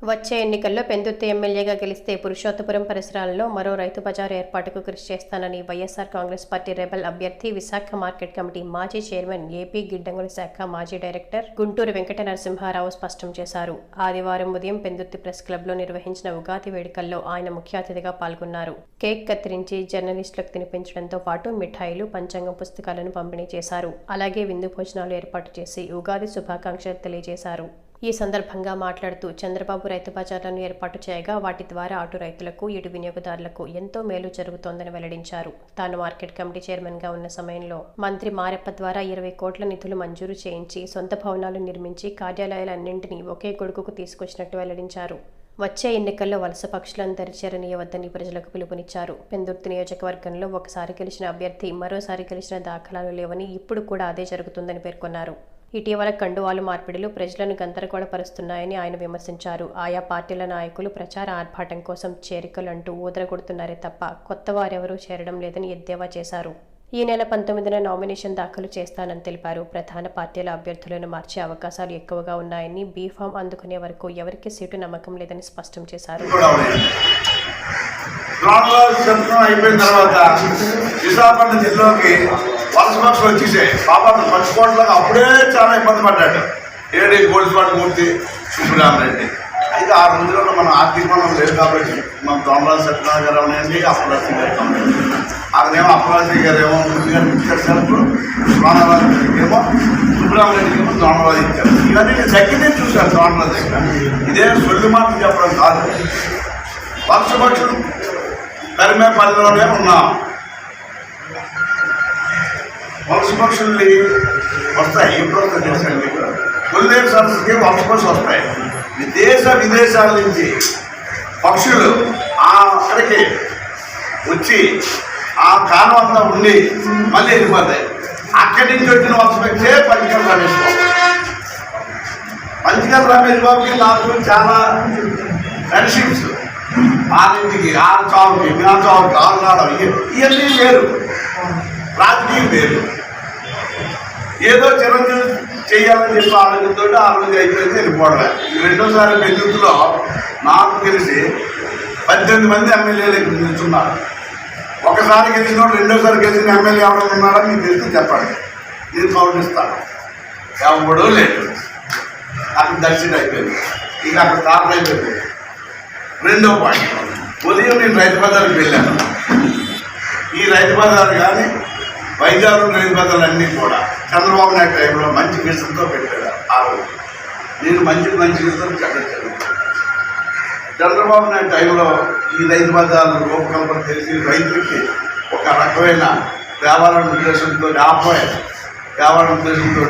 వచ్చే ఎన్నికల్లో పెందుర్తి ఎమ్మెల్యేగా గెలిస్తే పురుషోత్తపురం పరిసరాలలో మరో రైతు బజారు ఏర్పాటుకు కృషి చేస్తానని వైఎస్ఆర్ కాంగ్రెస్ పార్టీ రెబల్ అభ్యర్థి విశాఖ మార్కెట్ కమిటీ మాజీ చైర్మన్ ఏపీ గిడ్డంగుల శాఖ మాజీ డైరెక్టర్ గుంటూరు వెంకట నరసింహారావు స్పష్టం చేశారు. ఆదివారం ఉదయం పెందుర్తి ప్రెస్ క్లబ్లో నిర్వహించిన ఉగాది వేడుకల్లో ఆయన ముఖ్య అతిథిగా పాల్గొన్నారు. కేక్ కత్తిరించి జర్నలిస్టులకు తినిపించడంతో పాటు మిఠాయిలు పంచాంగం పుస్తకాలను పంపిణీ చేశారు. అలాగే విందు భోజనాలు ఏర్పాటు చేసి ఉగాది శుభాకాంక్షలు తెలియజేశారు. ఈ సందర్భంగా మాట్లాడుతూ చంద్రబాబు రైతు బజార్లను ఏర్పాటు చేయగా వాటి ద్వారా అటు రైతులకు ఇటు వినియోగదారులకు ఎంతో మేలు జరుగుతోందని వెల్లడించారు. తాను మార్కెట్ కమిటీ చైర్మన్గా ఉన్న సమయంలో మంత్రి మారెప్ప ద్వారా ఇరవై కోట్ల నిధులు మంజూరు చేయించి సొంత భవనాలు నిర్మించి కార్యాలయాలన్నింటినీ ఒకే కొడుకుకు తీసుకొచ్చినట్టు వెల్లడించారు. వచ్చే ఎన్నికల్లో వలస పక్షులను దరిచేరనీయవద్దని ప్రజలకు పిలుపునిచ్చారు. పెందుర్తి నియోజకవర్గంలో ఒకసారి గెలిచిన అభ్యర్థి మరోసారి గెలిచిన దాఖలాలు లేవని ఇప్పుడు కూడా అదే జరుగుతుందని పేర్కొన్నారు. ఇటీవల కండువాలు మార్పిడిలు ప్రజలను గందరగోళపరుస్తున్నాయని ఆయన విమర్శించారు. ఆయా పార్టీల నాయకులు ప్రచార ఆర్భాటం కోసం చేరికలు అంటూ ఊదరగొడుతున్నారే తప్ప కొత్త వారెవరూ చేరడం లేదని ఎద్దేవా చేశారు. ఈ నెల పంతొమ్మిదిన నామినేషన్ దాఖలు చేస్తానని తెలిపారు. ప్రధాన పార్టీల అభ్యర్థులను మార్చే అవకాశాలు ఎక్కువగా ఉన్నాయని బీఫామ్ అందుకునే వరకు ఎవరికి సీటు నమ్మకం లేదని స్పష్టం చేశారు. కూడా విశాఖపట్నం జిల్లాకి వలస పక్షులు వచ్చేసాయి. పాపం పంచుకోవట్లకు అప్పుడే చాలా ఇబ్బంది పడ్డాడు. ఏడి గోల్స్పాటి మూర్తి సుబ్బరామరెడ్డి అయితే ఆ రోజుల్లో మన ఆర్థిక మనం లేదు కాబట్టి మన దొంగరాజు సత్యనారాయణ గారు ఉన్నాయండి అప్పలాసి గారు అక్కడేమో అప్పలాసి గారు ఏమో మూర్తి గారు ఇచ్చేసినప్పుడు దొంగరాజు ఏమో సుబ్బరామరెడ్డికి ఏమో దొంగరాజు ఇచ్చారు. ఇవన్నీ నేను దగ్గరే చూశాను దొంగరాజు దగ్గర. ఇదే సొల్లు మాట చెప్పడం కాదు. పక్షులు తరిమే పనిలోనే ఉన్నాం. పక్షుల్ని వస్తాయి ఎప్పుడు వస్తాయి తెలుసండి సంస్థకి సరస్సుకి పక్షులు వస్తాయి. దేశ విదేశాల నుంచి పక్షులు ఆ అక్కడికి వచ్చి ఆ కాలం అంతా ఉండి మళ్ళీ వెళ్ళిపోతాయి. అక్కడి నుంచి వచ్చిన వలసపక్షే పంచకం రమేష్ బాబు పంచకం రమేష్ బాబుకి నాకు చాలా ఫ్రెండ్షిప్స్ ఆరింటికి ఆ చావుకి నా చావుకి ఆరు ఇవన్నీ వేరు. రాజకీయం వేరు. ఏదో చిరంజీవి చేయాలని చెప్పి ఆలోచనతో ఆ రోజు అయిపోయింది వెళ్ళిపోవడమే. ఈ రెండోసారి పెద్దలో నాకు తెలిసి పద్దెనిమిది మంది ఎమ్మెల్యేలు నిల్చున్నారు. ఒకసారి గెలిచిన రెండోసారి గెలిచిన ఎమ్మెల్యే ఎవరైనా ఉన్నారో మీకు తెలిసి చెప్పండి. నేను గౌరవిస్తాను ఎవడో లేదు అక్కడ దర్శనం అయిపోయింది. ఇక అక్కడ తాపలు అయిపోయింది. రెండో పాయింట్. ఉదయం నేను రైతు బజార్కి వెళ్ళాను. ఈ రైతు బజార్ కానీ వైజాగ్ రైతు బజార్లు కూడా చంద్రబాబు నాయుడు టైంలో మంచి విషయంతో పెట్టాడు ఆ రోజు. నేను మంచి మంచి విషయం చెప్పాను చంద్రబాబు నాయుడు టైంలో ఈ రైతు బజార్లు రూపకల్పన చేసి రైతులకి ఒక రకమైన వ్యాపార ఉద్దేశంతో ఆపోయ వ్యాపార ఉద్దేశంతో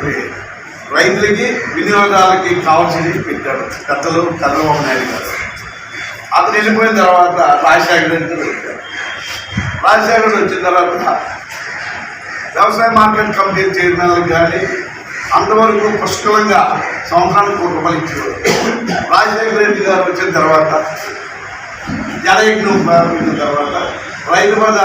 రైతులకి వినియోగదారులకి కావాల్సినవి పెట్టాడు పెద్దలు చంద్రబాబు నాయుడు గారు. అతను వెళ్ళిపోయిన తర్వాత రాజశేఖర్ రెడ్డి వచ్చారు. వచ్చిన తర్వాత వ్యవసాయ మార్కెట్ కమిటీ చైర్మన్లకు కానీ అంతవరకు పుష్కలంగా సంవత్సరానికి కోటి రూపాయలు ఇచ్చేవారు. రాజశేఖర రెడ్డి గారు వచ్చిన తర్వాత జలయజ్ఞం ప్రారంభించిన తర్వాత రైతు బజార్